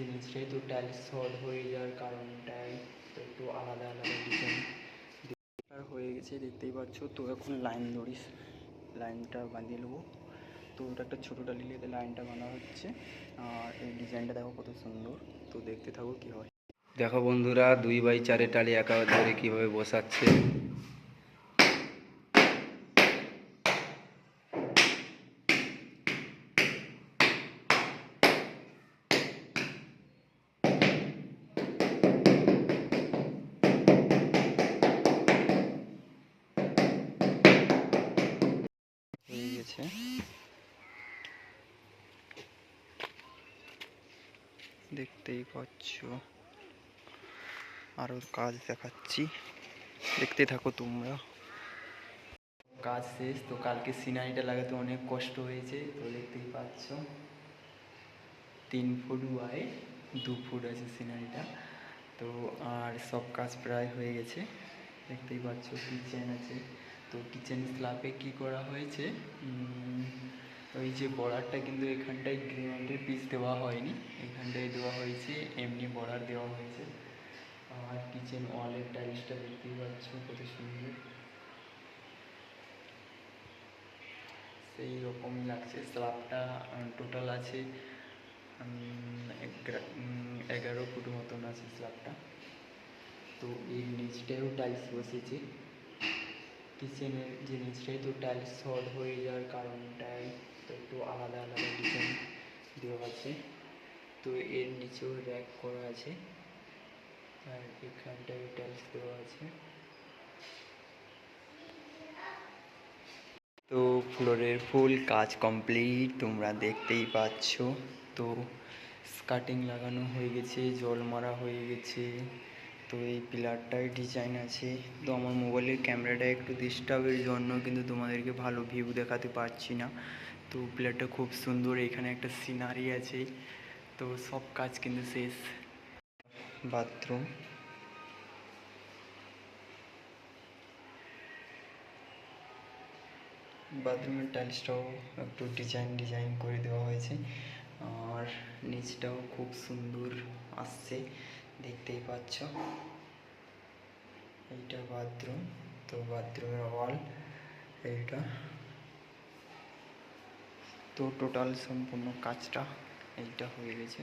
জিনিসটাই তো tiles short হয়ে যাওয়ার কারণটাই তো একটু আলাদা আলাদা ডিজাইন আর হয়ে গেছে দেখতেই পাচ্ছ তো এখন লাইন ধরিস লাইনটা বাঁধিয়ে নেব। তো ওটা একটা ছোটো ডালি দিয়ে লাইনটা বাঁধা হচ্ছে আর এই ডিজাইনটা দেখো কত সুন্দর। তো দেখতে থাকো কী হয়। দেখো বন্ধুরা দুই বাই চারের টালি একা ধরে কীভাবে বসাচ্ছে। গেছে দেখতেই পাচ্ছ। আরও কাজ দেখাচ্ছি। দেখতে থাকো তোমরা। কাজ শেষ, তো কালকে সিনারিটা লাগাতে অনেক কষ্ট হয়েছে, তো দেখতেই পাচ্ছ। তিন ফুট বাই দু ফুট আছে সিনারিটা। তো আর সব কাজ প্রায় হয়ে গেছে। দেখতেই পাচ্ছ কিচেন আছে। তো কিচেন স্ল্যাবে কি করা হয়েছে? ওই যে বর্ডারটা কিন্তু এখানটায় গ্রেনাইটের পিস দেওয়া হয়নি। এখানটায় দেওয়া হয়েছে, এমনি বর্ডার দেওয়া হয়েছে। আর কিচেন ওয়ালের টাইলসটা দেখতেই পাচ্ছ, কত সুন্দর। সেই রকমই লাগছে স্ল্যাবটা টোটাল আছে এগারো ফুট মতন আছে স্ল্যাবটা তো এর নিচটাও টাইলস বসেছে। কিচেনের জিনিসটাই তো টাইলস শর্ট হয়ে যাওয়ার কারণটাই তো একটু আলাদা আলাদা ডিজাইন দেওয়া আছে। তো এর নিচেও র্যাক করা আছে। আর এখানটায় টাইলস দেওয়া আছে। তো ফ্লোরের ফুল কাজ কমপ্লিট তোমরা দেখতেই পাচ্ছ। তো স্কার্টিং লাগানো হয়ে গেছে, জল মারা হয়ে গেছে। তো এই পিলারটায় ডিজাইন আছে। তো আমার মোবাইলের ক্যামেরাটা একটু ডিস্টার্বের জন্য কিন্তু তোমাদেরকে ভালো ভিউ দেখাতে পারছি না। তো পিলারটা খুব সুন্দর, এখানে একটা সিনারি আছে। তো সব কাজ কিন্তু শেষ। বাথরুম বাথরুমের টাইলসটাও একটু ডিজাইন ডিজাইন করে দেওয়া হয়েছে। আর নিচটাও খুব সুন্দর আসছে। দেখতেই পাচ্ছ। এইটা বাথরুম তো বাথরুমের ওয়াল এইটা। তো টোটাল সম্পূর্ণ কাজটা এইটা হয়ে গেছে।